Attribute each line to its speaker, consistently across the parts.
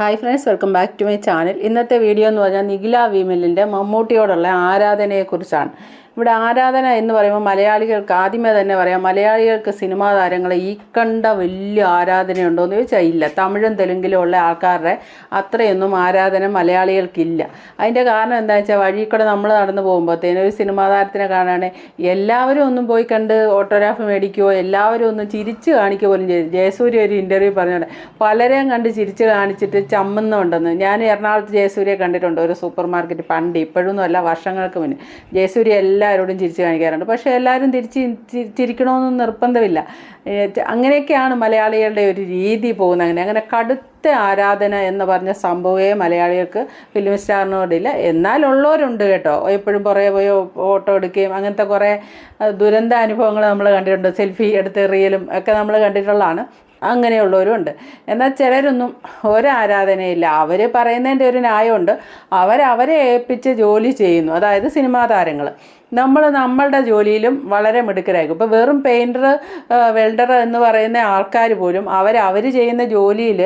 Speaker 1: Hi friends welcome back to my channel ഇന്നത്തെ video എന്ന് പറഞ്ഞാൽ നിഖില വിമലിന്റെ മമ്മൂട്ടിയോടുള്ള ആരാധനയെക്കുറിച്ചാണ്. ഇവിടെ ആരാധന എന്ന് പറയുമ്പോൾ മലയാളികൾക്ക് ആദ്യമേ തന്നെ പറയാം മലയാളികൾക്ക് സിനിമാ താരങ്ങളെ ഈ കണ്ട വലിയ ആരാധനയുണ്ടോ എന്ന് ചോദിച്ചാൽ ഇല്ല. തമിഴും തെലുങ്കിലും ഉള്ള ആൾക്കാരുടെ അത്രയൊന്നും ആരാധന മലയാളികൾക്കില്ല. അതിന്റെ കാരണം എന്താ വെച്ചാൽ വഴി കൂടെ നമ്മൾ നടന്നു പോകുമ്പോഴത്തേനും ഒരു സിനിമാ താരത്തിനെ കാണുകയാണെങ്കിൽ എല്ലാവരും ഒന്നും പോയി കണ്ട് ഓട്ടോഗ്രാഫ് മേടിക്കുകയോ എല്ലാവരും ഒന്നും ചിരിച്ച് കാണിക്കുക പോലും ചെയ്തു ജയസൂര്യ ഒരു ഇന്റർവ്യൂ പറഞ്ഞോടെ പലരെയും കണ്ട് ചിരിച്ച് കാണിച്ചിട്ട് ചമ്മുന്നുണ്ടെന്ന്. ഞാൻ എറണാകുളത്ത് ജയസൂര്യ കണ്ടിട്ടുണ്ട് ഒരു സൂപ്പർ മാർക്കറ്റ് പണ്ട് ഇപ്പോഴൊന്നും അല്ല വർഷങ്ങൾക്ക് മുന്നേ. ജയസൂര്യ എല്ലാവരോടും ചിരിച്ച് കാണിക്കാറുണ്ട്. പക്ഷേ എല്ലാവരും തിരിച്ച് ചിരിക്കണമെന്നൊന്നും ചിരിക്കണമെന്ന് നിർബന്ധമില്ല. അങ്ങനെയൊക്കെയാണ് മലയാളികളുടെ ഒരു രീതി പോകുന്നത് അങ്ങനെ. അങ്ങനെ കടുത്ത ആരാധന എന്ന് പറഞ്ഞ സംഭവമേ മലയാളികൾക്ക് ഫിലിം സ്റ്റാറിനോടില്ല. എന്നാലുള്ളവരുണ്ട് കേട്ടോ. എപ്പോഴും പുറകെ പോയി ഫോട്ടോ എടുക്കുകയും അങ്ങനത്തെ കുറേ ദുരന്ത അനുഭവങ്ങൾ നമ്മൾ കണ്ടിട്ടുണ്ട്. സെൽഫി എടുത്ത് റീലും ഒക്കെ നമ്മൾ കണ്ടിട്ടുള്ളതാണ്. അങ്ങനെയുള്ളവരും ഉണ്ട് എന്നാൽ ചിലരൊന്നും ഒരാരാധനയില്ല. അവർ പറയുന്നതിന്റെ ഒരു ന്യായമുണ്ട്. അവരവരെ ഏൽപ്പിച്ച് ജോലി ചെയ്യുന്നു. അതായത് സിനിമാ താരങ്ങൾ നമ്മൾ നമ്മളുടെ ജോലിയിലും വളരെ മിടുക്കരായിരിക്കും. ഇപ്പോൾ വെറും പെയിന്റർ വെൽഡർ എന്ന് പറയുന്ന ആൾക്കാർ പോലും അവർ അവർ ചെയ്യുന്ന ജോലിയിൽ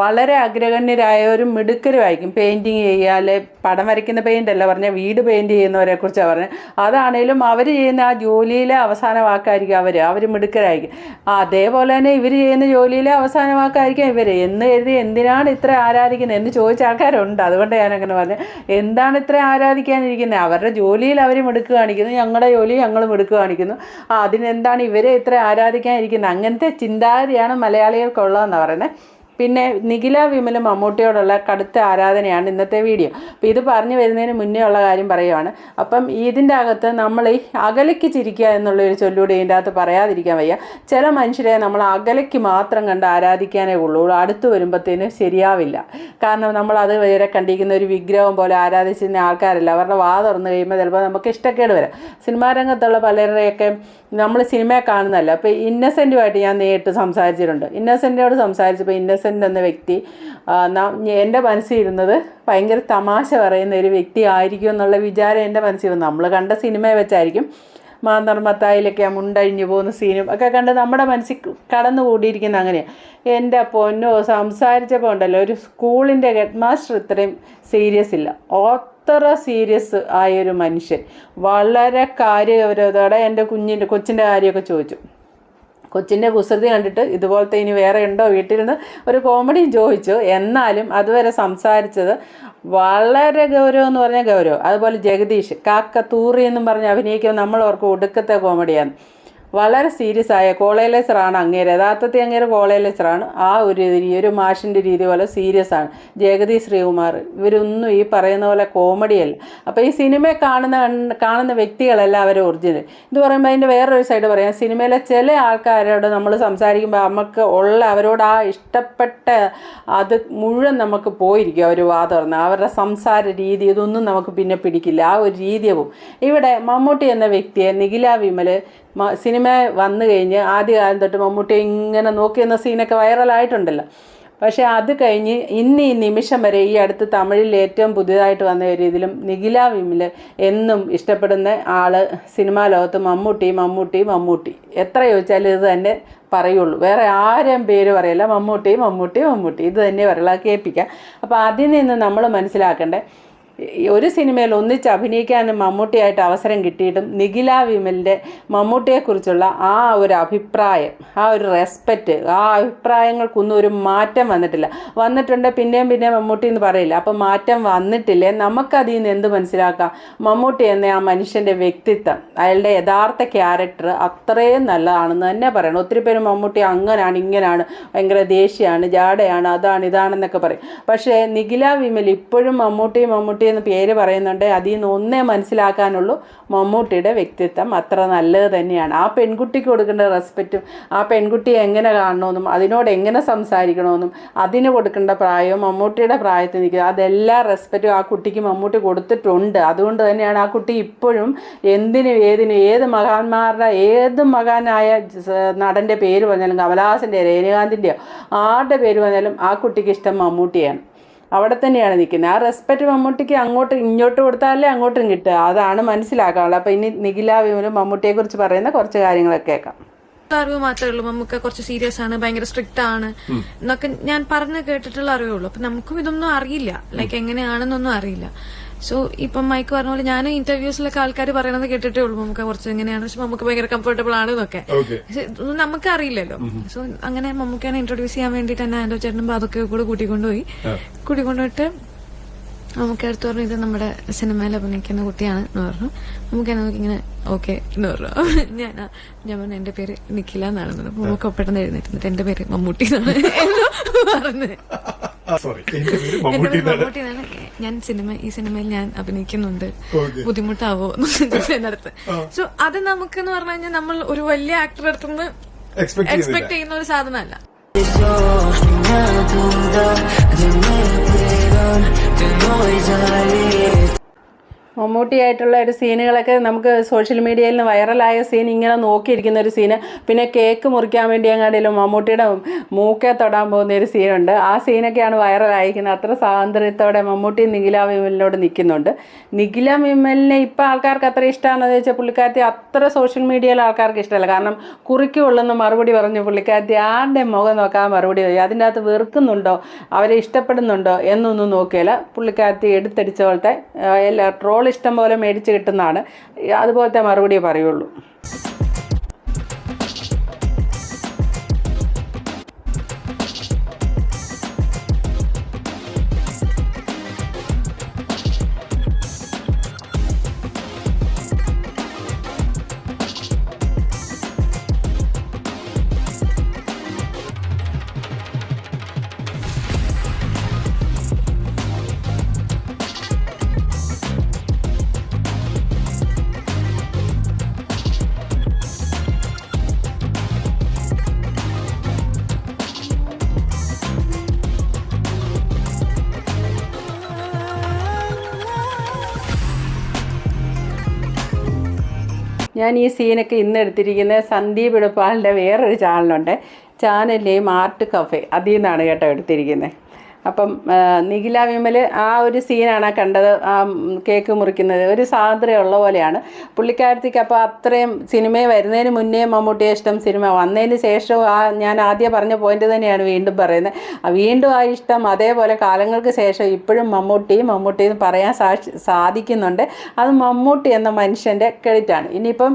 Speaker 1: വളരെ അഗ്രഗണ്യരായവരും മിടുക്കരുമായിരിക്കും. പെയിന്റിങ് ചെയ്യുക അല്ലെ പടം വരയ്ക്കുന്ന പെയിന്റ് അല്ല പറഞ്ഞ വീട് പെയിന്റ് ചെയ്യുന്നവരെ കുറിച്ചാണ് പറഞ്ഞത് അതാണേലും അവർ ചെയ്യുന്ന ആ ജോലിയിലെ അവസാന വാക്കായിരിക്കും അവർ അവർ മിടുക്കരായിരിക്കും. അതേപോലെ തന്നെ ഇവർ ചെയ്യുന്ന ജോലിയിലെ അവസാന വാക്കായിരിക്കും ഇവർ എന്ന് എഴുതി എന്തിനാണ് ഇത്ര ആരാധിക്കുന്നത് എന്ന് ചോദിച്ച ആൾക്കാരുണ്ട്. അതുകൊണ്ട് ഞാനങ്ങനെ പറഞ്ഞു എന്താണ് ഇത്ര ആരാധിക്കാനിരിക്കുന്നത് അവരുടെ ജോലിയിൽ അവർ മിടുക്ക് കാണിക്കുന്നു ഞങ്ങളുടെ ജോലി ഞങ്ങൾ മിടുക്ക് കാണിക്കുന്നു. അതിനെന്താണ് ഇവരെ ഇത്ര ആരാധിക്കാനിരിക്കുന്നത്? അങ്ങനത്തെ ചിന്താഗതിയാണ് മലയാളികൾക്കുള്ളതെന്നാണ് പറയുന്നത് പിന്നെ നിഖില വിമലും മമ്മൂട്ടിയോടുള്ള കടുത്ത ആരാധനയാണ് ഇന്നത്തെ വീഡിയോ. അപ്പോൾ ഇത് പറഞ്ഞു വരുന്നതിന് മുന്നേ ഉള്ള കാര്യം പറയുവാണ്. അപ്പം ഇതിന്റെ അകത്ത് നമ്മൾ ഈ അകലയ്ക്ക് ചിരിക്കുക എന്നുള്ളൊരു ചൊല്ലൂടെ ഇതിന്റെ അകത്ത് പറയാതിരിക്കാൻ വയ്യ. ചില മനുഷ്യരെ നമ്മൾ അകലയ്ക്ക് മാത്രം കണ്ട് ആരാധിക്കാനേ ഉള്ളൂ. അടുത്ത് വരുമ്പോഴത്തേന് ശരിയാവില്ല. കാരണം നമ്മൾ അത് വരെ കണ്ടിരിക്കുന്ന ഒരു വിഗ്രഹം പോലെ ആരാധിച്ചിരുന്ന ആൾക്കാരല്ല. അവരുടെ വാ തുറന്നു കഴിയുമ്പോൾ ചിലപ്പോൾ നമുക്ക് ഇഷ്ടക്കേട് വരാം. സിനിമാ രംഗത്തുള്ള പലരുടെയൊക്കെ നമ്മൾ സിനിമയെ കാണുന്നതല്ല. അപ്പോൾ ഇന്നസെന്റുമായിട്ട് ഞാൻ നേരിട്ട് സംസാരിച്ചിട്ടുണ്ട്. ഇന്നസെന്റിനോട് സംസാരിച്ചപ്പോൾ ഇന്നസെന്റ് എന്ന വ്യക്തി. എന്റെ മനസ്സിൽ ഇരുന്നത് ഭയങ്കര തമാശ പറയുന്ന ഒരു വ്യക്തി ആയിരിക്കും എന്നുള്ള വിചാരം എന്റെ മനസ്സിൽ വന്നു നമ്മൾ കണ്ട സിനിമയെ വെച്ചായിരിക്കും മാന്തർമത്തായിലൊക്കെ ആ മുണ്ടഴിഞ്ഞു പോകുന്ന സീനും ഒക്കെ കണ്ട് നമ്മുടെ മനസ്സിൽ കടന്നു കൂടിയിരിക്കുന്ന അങ്ങനെയാണ് എന്റെ പൊന്നോ സംസാരിച്ചപ്പോൾ ഉണ്ടല്ലോ ഒരു സ്കൂളിന്റെ ഹെഡ് മാസ്റ്റർ ഇത്രയും സീരിയസ് ഇല്ല. അത്ര സീരിയസ് ആയൊരു മനുഷ്യൻ. വളരെ കാര്യഗൗരവത്തോടെ എന്റെ കുഞ്ഞിന്റെ കൊച്ചിന്റെ കാര്യമൊക്കെ ചോദിച്ചു. കൊച്ചിന്റെ കുസൃതി കണ്ടിട്ട് ഇതുപോലത്തെ ഇനി വേറെ ഉണ്ടോ വീട്ടിലിരുന്ന് ഒരു കോമഡിയും ചോദിച്ചു. എന്നാലും അതുവരെ സംസാരിച്ചത് വളരെ ഗൗരവം എന്ന് പറഞ്ഞാൽ ഗൗരവം. അതുപോലെ ജഗദീഷ് കാക്ക തൂറി എന്നും പറഞ്ഞ് അഭിനയിക്കുമ്പോൾ നമ്മൾ ഓർക്കും ഒടുക്കത്തെ കോമഡിയാണ്. വളരെ സീരിയസ് ആയ കോളേലേസറാണ് അങ്ങേര്. യഥാർത്ഥത്തിൽ അങ്ങേര് കോളേലേസറാണ് ആ ഒരു ഈ ഒരു മാഷിന്റെ രീതി പോലെ സീരിയസ് ആണ്. ജഗതി ശ്രീകുമാർ. ഇവരൊന്നും ഈ പറയുന്ന പോലെ കോമഡിയല്ല അപ്പോൾ ഈ സിനിമ കാണുന്ന കാണുന്ന വ്യക്തികളല്ല അവർ ഒറിജിനൽ ഇത് പറയുമ്പോൾ അതിന്റെ വേറൊരു സൈഡ് പറയാം. സിനിമയിലെ ചില ആൾക്കാരോട് നമ്മൾ സംസാരിക്കുമ്പോൾ നമുക്ക് ഉള്ള അവരോട് ആ ഇഷ്ടപ്പെട്ട അത് മുഴുവൻ നമുക്ക് പോയിരിക്കും അവർ വാ തുറന്ന്. അവരുടെ സംസാര രീതി ഇതൊന്നും നമുക്ക് പിന്നെ പിടിക്കില്ല. ആ ഒരു രീതിയും ഇവിടെ മമ്മൂട്ടി എന്ന വ്യക്തിയെ നിഖില വിമൽ മ- സിനിമ വന്നു കഴിഞ്ഞ് ആദ്യകാലം തൊട്ട് മമ്മൂട്ടി ഇങ്ങനെ നോക്കി നിന്ന സീനൊക്കെ വൈറലായിട്ടുണ്ടല്ലോ. പക്ഷേ അത് കഴിഞ്ഞ് ഇന്ന് ഈ നിമിഷം വരെ ഈ അടുത്ത് തമിഴിൽ ഏറ്റവും പുതിയതായിട്ട് വന്ന ഇതിലും നിഖില വിമിൽ എന്നും ഇഷ്ടപ്പെടുന്ന ആൾ സിനിമാ ലോകത്ത് മമ്മൂട്ടി മമ്മൂട്ടി മമ്മൂട്ടി. എത്ര ചോദിച്ചാലും ഇത് തന്നെ പറയുള്ളൂ. വേറെ ആരും പേര് പറയില്ല. മമ്മൂട്ടി മമ്മൂട്ടി മമ്മൂട്ടി. ഇത് തന്നെ പറയുള്ളൂ കേൾപ്പിക്കാം. അപ്പോൾ അതിൽ നിന്ന് നമ്മൾ മനസ്സിലാക്കേണ്ടത് ഒരു സിനിമയിൽ ഒന്നിച്ച് അഭിനയിക്കാനും മമ്മൂട്ടിയായിട്ട് അവസരം കിട്ടിയിട്ടും നിഖില വിമലിന്റെ മമ്മൂട്ടിയെക്കുറിച്ചുള്ള ആ ഒരു അഭിപ്രായം ആ ഒരു റെസ്പെക്റ്റ് ആ അഭിപ്രായങ്ങൾക്കൊന്നും ഒരു മാറ്റം വന്നിട്ടില്ല. വന്നിട്ടുണ്ട് പിന്നെയും പിന്നെയും മമ്മൂട്ടി എന്ന് പറയില്ല. അപ്പം മാറ്റം വന്നിട്ടില്ലേ? നമുക്കതിൽ നിന്ന് എന്ത് മനസ്സിലാക്കാം? മമ്മൂട്ടി എന്ന ആ മനുഷ്യന്റെ വ്യക്തിത്വം അയാളുടെ യഥാർത്ഥ ക്യാരക്ടർ അത്രയും നല്ലതാണെന്ന് തന്നെ പറയണം. ഒത്തിരി പേര് മമ്മൂട്ടി അങ്ങനാണ് ഇങ്ങനാണ് ഭയങ്കര ദേഷ്യമാണ് ജാടയാണ് അതാണ് ഇതാണെന്നൊക്കെ പറയും. പക്ഷേ നിഖില വിമൽ ഇപ്പോഴും മമ്മൂട്ടി മമ്മൂട്ടി എന്ന് പേര് പറയുന്നുണ്ട്. അതിൽ നിന്ന് ഒന്നേ മനസ്സിലാക്കാനുള്ളൂ. മമ്മൂട്ടിയുടെ വ്യക്തിത്വം അത്ര നല്ലത് തന്നെയാണ്. ആ പെൺകുട്ടിക്ക് കൊടുക്കേണ്ട റെസ്പെക്റ്റും ആ പെൺകുട്ടിയെ എങ്ങനെ കാണണമെന്നും അതിനോട് എങ്ങനെ സംസാരിക്കണമെന്നും അതിന് കൊടുക്കേണ്ട പ്രായവും മമ്മൂട്ടിയുടെ പ്രായത്തിൽ നിൽക്കുക അതെല്ലാ റെസ്പെക്റ്റും ആ കുട്ടിക്ക് മമ്മൂട്ടി കൊടുത്തിട്ടുണ്ട്. അതുകൊണ്ട് തന്നെയാണ് ആ കുട്ടി ഇപ്പോഴും എന്തിനും ഏതിനും ഏത് മഹാന്മാരുടെ ഏത് മകാനായ നടന്റെ പേര് പറഞ്ഞാലും കമലഹാസന്റെ രേനുകാന്തിന്റെയോ ആരുടെ പേര് പറഞ്ഞാലും ആ കുട്ടിക്ക് ഇഷ്ടം മമ്മൂട്ടിയാണ്. അവിടെ തന്നെയാണ് നിൽക്കുന്നത്. ആ റെസ്പെക്റ്റ് മമ്മൂട്ടിക്ക് അങ്ങോട്ട് ഇങ്ങോട്ട് കൊടുത്താലേ അങ്ങോട്ടും കിട്ടുക. അതാണ് മനസ്സിലാക്കാനുള്ളത്. അപ്പോൾ ഇനി നിഖില വിമലും മമ്മൂട്ടിയെക്കുറിച്ച് പറയുന്ന കുറച്ച് കാര്യങ്ങളൊക്കെ കേൾക്കാം.
Speaker 2: അറിവ് മാത്രമേ ഉള്ളൂ. നമുക്ക് കുറച്ച് സീരിയസ് ആണ് ഭയങ്കര സ്ട്രിക്റ്റ് ആണ് എന്നൊക്കെ ഞാൻ പറഞ്ഞു കേട്ടിട്ടുള്ള അറിവേ ഉള്ളൂ. അപ്പൊ നമുക്കും ഇതൊന്നും അറിയില്ല. ലൈക്ക് എങ്ങനെയാണെന്നൊന്നും അറിയില്ല. സോ ഇപ്പം മൈക്ക് പറഞ്ഞ പോലെ ഞാൻ ഇന്റർവ്യൂസിലൊക്കെ ആൾക്കാർ പറയണത് കേട്ടിട്ടേ ഉള്ളൂ. നമുക്ക് കുറച്ച് എങ്ങനെയാണ്? പക്ഷെ നമുക്ക് ഭയങ്കര കംഫർട്ടബിൾ ആണ് എന്നൊക്കെ. പക്ഷെ നമുക്ക് അറിയില്ലല്ലോ സോ അങ്ങനെ മമ്മൂക്കാനെ ഇൻട്രൊഡ്യൂസ് ചെയ്യാൻ വേണ്ടിട്ട് തന്നെ ആൻഡോ ചേട്ടനും അതൊക്കെ കൂടെ കൂട്ടിക്കൊണ്ടുപോയി. കൂട്ടിക്കൊണ്ടുപോയിട്ട് നമുക്ക് അടുത്ത് പറഞ്ഞു ഇത് നമ്മുടെ സിനിമയിൽ അഭിനയിക്കുന്ന കുട്ടിയാണ് എന്ന് പറഞ്ഞു. നമുക്ക് ഇങ്ങനെ ഓക്കെ എന്ന് പറഞ്ഞു. ഞാൻ ഞാൻ പറഞ്ഞു എന്റെ പേര് നിഖില എന്നാണ് പറഞ്ഞു. നമുക്ക് പെട്ടെന്ന് എഴുന്നേറ്റ് എന്റെ പേര് മമ്മൂട്ടി എന്നാണ്. എന്ന് പറഞ്ഞത്
Speaker 3: മമ്മൂട്ടി എന്നാണ്.
Speaker 2: ഞാൻ സിനിമ ഈ സിനിമയിൽ ഞാൻ അഭിനയിക്കുന്നുണ്ട്. ബുദ്ധിമുട്ടാവോ എന്റെ അടുത്ത്. സോ അത് നമുക്ക് എന്ന് പറഞ്ഞു കഴിഞ്ഞാൽ നമ്മൾ ഒരു വലിയ ആക്ടർ അടുത്തുനിന്ന്
Speaker 3: എക്സ്പെക്ട്
Speaker 2: എക്സ്പെക്ട് ചെയ്യുന്ന ഒരു സാധനമല്ല.
Speaker 1: മമ്മൂട്ടിയായിട്ടുള്ള ഒരു സീനുകളൊക്കെ നമുക്ക് സോഷ്യൽ മീഡിയയിൽ നിന്ന് വൈറലായ സീൻ ഇങ്ങനെ നോക്കിയിരിക്കുന്ന ഒരു സീന്. പിന്നെ കേക്ക് മുറിക്കാൻ വേണ്ടി അങ്ങാടിയിലും മമ്മൂട്ടിയുടെ മൂക്കെ തൊടാൻ പോകുന്ന ഒരു സീനുണ്ട്. ആ സീനൊക്കെയാണ് വൈറലായിരിക്കുന്നത്. അത്ര സ്വാതന്ത്ര്യത്തോടെ മമ്മൂട്ടി നിഖില വിമലിനോട് നിൽക്കുന്നുണ്ട്. നിഖില വിമലിനെ ഇപ്പം ആൾക്കാർക്ക് അത്ര ഇഷ്ടമാണെന്ന് ചോദിച്ചാൽ പുള്ളിക്കാരത്തി അത്ര സോഷ്യൽ മീഡിയയിൽ ആൾക്കാർക്ക് ഇഷ്ടമല്ല. കാരണം കുറിക്ക് കൊള്ളുന്ന മറുപടി പറഞ്ഞു പുള്ളിക്കാരത്തി ആരുടെ മുഖം നോക്കാൻ മറുപടി അതിന്റെ അകത്ത് വെറുക്കുന്നുണ്ടോ? അവരെ ഇഷ്ടപ്പെടുന്നുണ്ടോ? എന്നൊന്നും നോക്കിയാൽ പുള്ളിക്കാരത്തി എടുത്തടിച്ച പോലത്തെ എല്ലാ ട്രോൾ ഇഷ്ടം പോലെ മേടിച്ച് കിട്ടുന്നതാണ്. അതുപോലത്തെ മറുപടിയേ പറയുള്ളൂ. ഞാൻ ഈ സീനൊക്കെ ഇന്ന് എടുത്തിരിക്കുന്നത് സന്ദീപ് ഇടപ്പാളിന്റെ വേറൊരു ചാനലുണ്ട് ചാനൽ നെയിം ആർട്ട് കഫേ അതിൽ നിന്നാണ് കേട്ടോ എടുത്തിരിക്കുന്നത് അപ്പം നിഖില വിമൽ ആ ഒരു സീനാണ് കണ്ടത് ആ കേക്ക് മുറിക്കുന്നത്. ഒരു സ്വാതന്ത്ര്യമുള്ള പോലെയാണ്. പുള്ളിക്കാരത്തിക്ക് അപ്പോൾ അത്രയും സിനിമയെ വരുന്നതിന് മുന്നേ മമ്മൂട്ടിയെ ഇഷ്ടം സിനിമ. വന്നതിന് ശേഷവും ആ ഞാൻ ആദ്യം പറഞ്ഞ പോയിന്റ് തന്നെയാണ് വീണ്ടും പറയുന്നത്. വീണ്ടും ആ ഇഷ്ടം അതേപോലെ കാലങ്ങൾക്ക് ശേഷം ഇപ്പോഴും മമ്മൂട്ടി മമ്മൂട്ടി എന്ന് പറയാൻ സാക്ഷി സാധിക്കുന്നുണ്ട്. അത് മമ്മൂട്ടി എന്ന മനുഷ്യന്റെ ക്രെഡിറ്റാണ് ഇനിയിപ്പം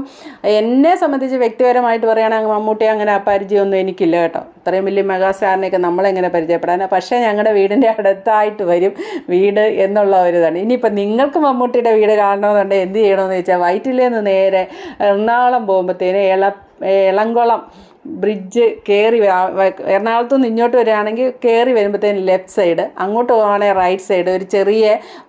Speaker 1: എന്നെ സംബന്ധിച്ച് വ്യക്തിപരമായിട്ട് പറയുകയാണെങ്കിൽ മമ്മൂട്ടി അങ്ങനെ അപരിചയമൊന്നും എനിക്കില്ല കേട്ടോ. ഇത്രയും വലിയ മെഗാസ്റ്റാറിനെയൊക്കെ നമ്മളെങ്ങനെ പരിചയപ്പെടാൻ പക്ഷേ ഞങ്ങളുടെ വീടിന്റെ അടുത്തായിട്ട് വരും വീട് എന്നുള്ള ഒരു ഇതാണ് ഇനിയിപ്പോൾ നിങ്ങൾക്ക് മമ്മൂട്ടിയുടെ വീട് കാണണമെന്നുണ്ടെങ്കിൽ എന്ത് ചെയ്യണമെന്ന് വെച്ചാൽ വയറ്റിലേന്ന് നേരെ എറണാകുളം പോകുമ്പോഴത്തേന് ഇള എളംകുളം ബ്രിഡ്ജ് കയറി എറണാകുളത്ത് നിന്ന് ഇങ്ങോട്ട് വരികയാണെങ്കിൽ കയറി വരുമ്പോഴത്തേന് ലെഫ്റ്റ് സൈഡ് അങ്ങോട്ട് പോകുകയാണെങ്കിൽ റൈറ്റ് സൈഡ് ഒരു ചെറിയ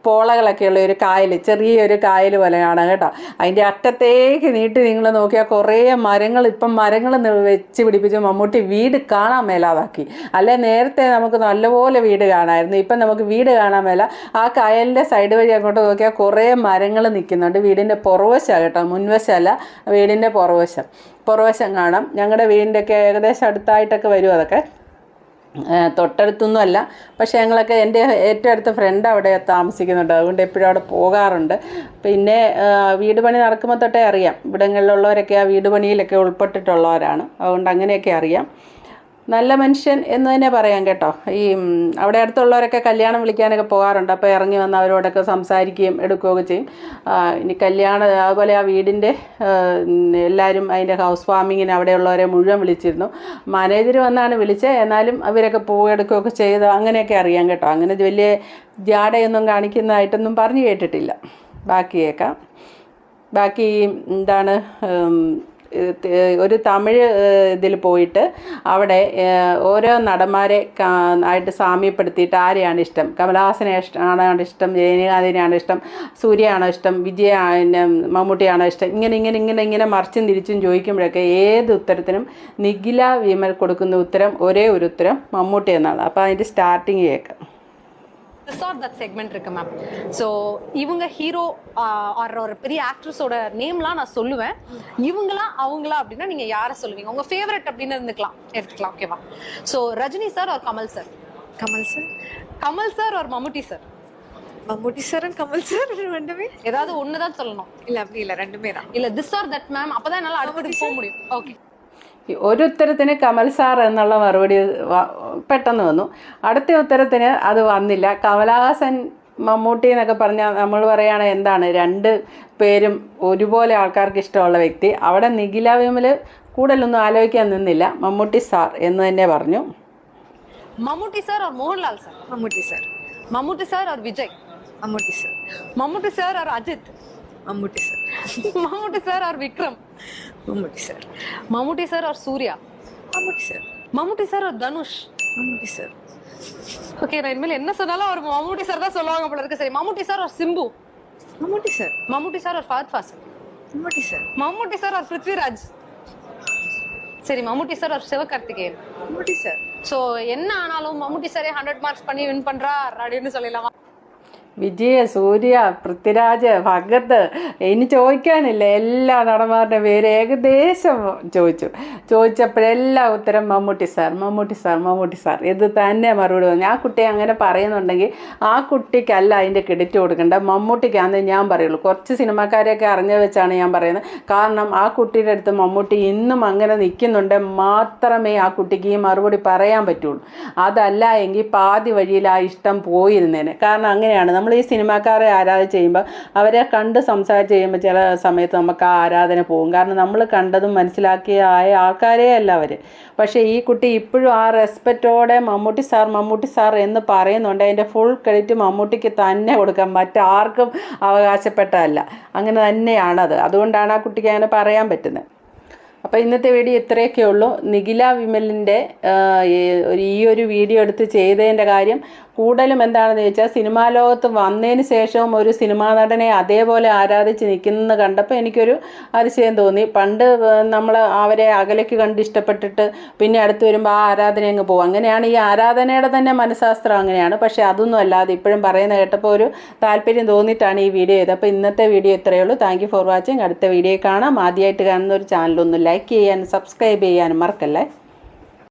Speaker 1: പോളകളൊക്കെയുള്ള ഒരു കായൽ ചെറിയൊരു കായൽ പോലെയാണ് കേട്ടോ. അതിന്റെ അറ്റത്തേക്ക് നീട്ടി നിങ്ങൾ നോക്കിയാൽ കുറേ മരങ്ങൾ ഇപ്പം മരങ്ങൾ വെച്ച് പിടിപ്പിച്ച് മമ്മൂട്ടി വീട് കാണാൻ മേലാതാക്കി. അല്ലെ? നേരത്തെ നമുക്ക് നല്ലപോലെ വീട് കാണാമായിരുന്നു ഇപ്പം നമുക്ക് വീട് കാണാൻ മേല. ആ കായലിന്റെ സൈഡ് വഴി അങ്ങോട്ട് നോക്കിയാൽ കുറേ മരങ്ങൾ നിൽക്കുന്നുണ്ട് വീടിന്റെ പുറവശമാണ് കേട്ടോ മുൻവശമല്ല വീടിന്റെ പുറവശം. പുറവശം കാണാം. ഞങ്ങളുടെ വീടിന്റെയൊക്കെ ഏകദേശം അടുത്തായിട്ടൊക്കെ വരും അതൊക്കെ. തൊട്ടടുത്തൊന്നുമല്ല. പക്ഷേ ഞങ്ങളൊക്കെ എന്റെ ഏറ്റവും അടുത്ത ഫ്രണ്ട് അവിടെ താമസിക്കുന്നുണ്ട്. അതുകൊണ്ട് എപ്പോഴും അവിടെ പോകാറുണ്ട്. പിന്നെ വീട് പണി നടക്കുമ്പോൾ തൊട്ടേ അറിയാം. ഇവിടങ്ങളിലുള്ളവരൊക്കെ ആ വീട് പണിയിലൊക്കെ ഉൾപ്പെട്ടിട്ടുള്ളവരാണ്. അതുകൊണ്ട് അങ്ങനെയൊക്കെ അറിയാം. നല്ല മനുഷ്യൻ എന്ന് തന്നെ പറയാം കേട്ടോ. ഈ അവിടെ അടുത്തുള്ളവരൊക്കെ കല്യാണം വിളിക്കാനൊക്കെ പോകാറുണ്ട്. അപ്പോൾ ഇറങ്ങി വന്ന് അവരോടൊക്കെ സംസാരിക്കുകയും എടുക്കുകയൊക്കെ ചെയ്യും. ഇനി കല്യാണം അതുപോലെ ആ വീടിന്റെ എല്ലാവരും അതിന്റെ ഹൗസ് വാമിങ്ങിന് അവിടെയുള്ളവരെ മുഴുവൻ വിളിച്ചിരുന്നു. മാനേജർ വന്നാണ് വിളിച്ചത്. എന്നാലും അവരൊക്കെ പോവെടുക്കുകയൊക്കെ ചെയ്ത് അങ്ങനെയൊക്കെ അറിയാം കേട്ടോ. അങ്ങനെ വലിയ ജാടയൊന്നും കാണിക്കുന്നതായിട്ടൊന്നും പറഞ്ഞു കേട്ടിട്ടില്ല. ബാക്കിയേക്കാം. ബാക്കി എന്താണ് ഒരു തമിഴ് ഇതിൽ പോയിട്ട് അവിടെ ഓരോ നടന്മാരെ ആയിട്ട് സാമ്യപ്പെടുത്തിയിട്ട് ആരെയാണ് ഇഷ്ടം? കമലഹാസനെ ഇഷ്ടം ആണ് ഇഷ്ടം രജനീകാന്തിനെയാണ് ഇഷ്ടം സൂര്യയാണോ ഇഷ്ടം വിജയ മമ്മൂട്ടിയാണോ ഇഷ്ടം ഇങ്ങനെ ഇങ്ങനെ ഇങ്ങനെ ഇങ്ങനെ മറിച്ചും തിരിച്ചും ചോദിക്കുമ്പോഴൊക്കെ ഏത് ഉത്തരത്തിനും നിഖില വിമൽ കൊടുക്കുന്ന ഉത്തരം ഒരേ ഒരു ഉത്തരം മമ്മൂട്ടി എന്നാണ്. അപ്പോൾ അതിന്റെ സ്റ്റാർട്ടിങ് കേൾക്കാം
Speaker 4: ரிசார்ட் தட் செக்மெண்ட் இருக்கு மேம் ஸோ இவங்க ஹீரோ ஆர் ஒரு பெரிய ஆக்ட்ரஸோட நேம்லாம் நான் சொல்லுவேன். இவங்களா அவங்களா அப்படின்னா நீங்க யாரை சொல்லுவீங்க? உங்க ஃபேவரட் அப்படின்னு இருந்துக்கலாம். எடுத்துக்கலாம் ஓகேவா ஸோ ரஜினி சார் ஒரு Kamal sir
Speaker 2: Kamal sir
Speaker 4: Kamal sir ஒரு மம்முட்டி சார்
Speaker 2: மம்முட்டி சாரும் கமல் சார் ரெண்டுமே?
Speaker 4: ஏதாவது ஒன்று தான் சொல்லணும்.
Speaker 2: இல்ல அப்படி இல்ல ரெண்டுமே தான்.
Speaker 4: இல்ல திஸ் ஆர் தட் மேம் அப்பதான் என்னால அடுத்தது போக முடியும். ஓகே
Speaker 1: ഒരു ഉത്തരത്തിന് കമൽ സാർ എന്നുള്ള മറുപടി പെട്ടെന്ന് വന്നു. അടുത്ത ഉത്തരത്തിന് അത് വന്നില്ല. കമലഹാസൻ മമ്മൂട്ടി എന്നൊക്കെ പറഞ്ഞാൽ നമ്മൾ പറയുകയാണ് എന്താണ് രണ്ട് പേരും ഒരുപോലെ ആൾക്കാർക്ക് ഇഷ്ടമുള്ള വ്യക്തി. അവിടെ നിഖില വിമൽ കൂടുതലൊന്നും ആലോചിക്കാൻ നിന്നില്ല. മമ്മൂട്ടി സാർ എന്ന് തന്നെ പറഞ്ഞു.
Speaker 4: Mammootty sir or Mohanlal sir?
Speaker 2: Mammootty sir.
Speaker 4: Mammootty sir or Vijay?
Speaker 2: Mammootty sir.
Speaker 4: Mammootty sir or Ajith?
Speaker 2: Mammootty sir.
Speaker 4: Mammootty sir or Vikram?
Speaker 2: Mammootty sir
Speaker 4: Mammootty sir or Suriya
Speaker 2: Mammootty sir
Speaker 4: Mammootty sir or Dhanush
Speaker 2: Mammootty sir
Speaker 4: okay நான் இனிமேல் என்ன சொன்னாலும் அவர் மம்முட்டி sir தான் சொல்லுவாங்க போல இருக்கு. சரி Mammootty sir or Simbu
Speaker 2: Mammootty sir
Speaker 4: Mammootty sir or Fahadh Faasil
Speaker 2: Mammootty sir
Speaker 4: Mammootty sir or Prithviraj சரி Mammootty sir or Sivakarthikeyan
Speaker 2: Mammootty sir
Speaker 4: so என்ன ஆனாலும் மம்முட்டி சாரே ஹண்ட்ரட் மார்க்ஸ் பண்ணி வின் பண்றா அப்படின்னு சொல்லிடலாமா?
Speaker 1: വിജയ സൂര്യ പൃഥ്വിരാജ് ഭഗത് ഇനി ചോദിക്കാനില്ല. എല്ലാ നടന്മാരുടെ പേര് ഏകദേശം ചോദിച്ചു. ചോദിച്ചപ്പോഴെല്ലാം ഉത്തരം Mammootty sir Mammootty sir Mammootty sir. ഇത് തന്നെ മറുപടി പറഞ്ഞു. ആ കുട്ടി അങ്ങനെ പറയുന്നുണ്ടെങ്കിൽ ആ കുട്ടിക്കല്ല അതിന്റെ ക്രെഡിറ്റ് കൊടുക്കേണ്ട. മമ്മൂട്ടിക്കാന്ന് ഞാൻ പറയുള്ളൂ. കുറച്ച് സിനിമാക്കാരെയൊക്കെ അറിഞ്ഞു വെച്ചാണ് ഞാൻ പറയുന്നത്. കാരണം ആ കുട്ടിയുടെ അടുത്ത് മമ്മൂട്ടി ഇന്നും അങ്ങനെ നിൽക്കുന്നുണ്ട്. മാത്രമേ ആ കുട്ടിക്ക് ഈ മറുപടി പറയാൻ പറ്റുള്ളൂ. അതല്ല എങ്കിൽ പാതി വഴിയിൽ ആ ഇഷ്ടം പോയിരുന്നേനെ. കാരണം അങ്ങനെയാണ്. നമ്മൾ ഈ സിനിമാക്കാരെ ആരാധന ചെയ്യുമ്പോൾ അവരെ കണ്ട് സംസാരിച്ച് ചെയ്യുമ്പോൾ ചില സമയത്ത് നമുക്ക് ആ ആരാധന പോകും. കാരണം നമ്മൾ കണ്ടതും മനസ്സിലാക്കിയ ആയ ആൾക്കാരേ അല്ല അവർ പക്ഷേ ഈ കുട്ടി ഇപ്പോഴും ആ റെസ്പെക്റ്റോടെ മമ്മൂട്ടി സാർ മമ്മൂട്ടി സാർ എന്ന് പറയുന്നുണ്ട്. അതിന്റെ ഫുൾ ക്രെഡിറ്റ് മമ്മൂട്ടിക്ക് തന്നെ കൊടുക്കാം മറ്റാർക്കും അവകാശപ്പെട്ടതല്ല. അങ്ങനെ തന്നെയാണത്. അതുകൊണ്ടാണ് ആ കുട്ടിക്ക് അങ്ങനെ പറയാൻ പറ്റുന്നത്. അപ്പോൾ ഇന്നത്തെ വീഡിയോ ഇത്രയൊക്കെ ഉള്ളൂ നിഖില വിമലിന്റെ ഈ ഒരു വീഡിയോ എടുത്ത് ചെയ്തതിന്റെ കാര്യം കൂടുതലും എന്താണെന്ന് ചോദിച്ചാൽ സിനിമാ ലോകത്ത് വന്നതിന് ശേഷവും ഒരു സിനിമാ നടനെ അതേപോലെ ആരാധിച്ച് നിൽക്കുന്നത് കണ്ടപ്പോൾ എനിക്കൊരു അതിശയം തോന്നി. പണ്ട് നമ്മൾ അവരെ അകലേക്ക് കണ്ട് ഇഷ്ടപ്പെട്ടിട്ട് പിന്നെ അടുത്ത് വരുമ്പോൾ ആ ആരാധന അങ്ങ് പോകും. അങ്ങനെയാണ് ഈ ആരാധനയുടെ തന്നെ മനഃശാസ്ത്രം അങ്ങനെയാണ്. പക്ഷേ അതൊന്നും അല്ലാതെ ഇപ്പോഴും പറയുന്ന കേട്ടപ്പോൾ ഒരു താല്പര്യം തോന്നിയിട്ടാണ് ഈ വീഡിയോ ചെയ്തത്. അപ്പോൾ ഇന്നത്തെ വീഡിയോ ഇത്രയേ ഉള്ളൂ. താങ്ക് ഫോർ വാച്ചിങ് അടുത്ത വീഡിയോ കാണാം. ആദ്യമായിട്ട് കാണുന്ന ഒരു ചാനലൊന്ന് ലൈക്ക് ചെയ്യാനും സബ്സ്ക്രൈബ് ചെയ്യാനും മറക്കല്ലേ?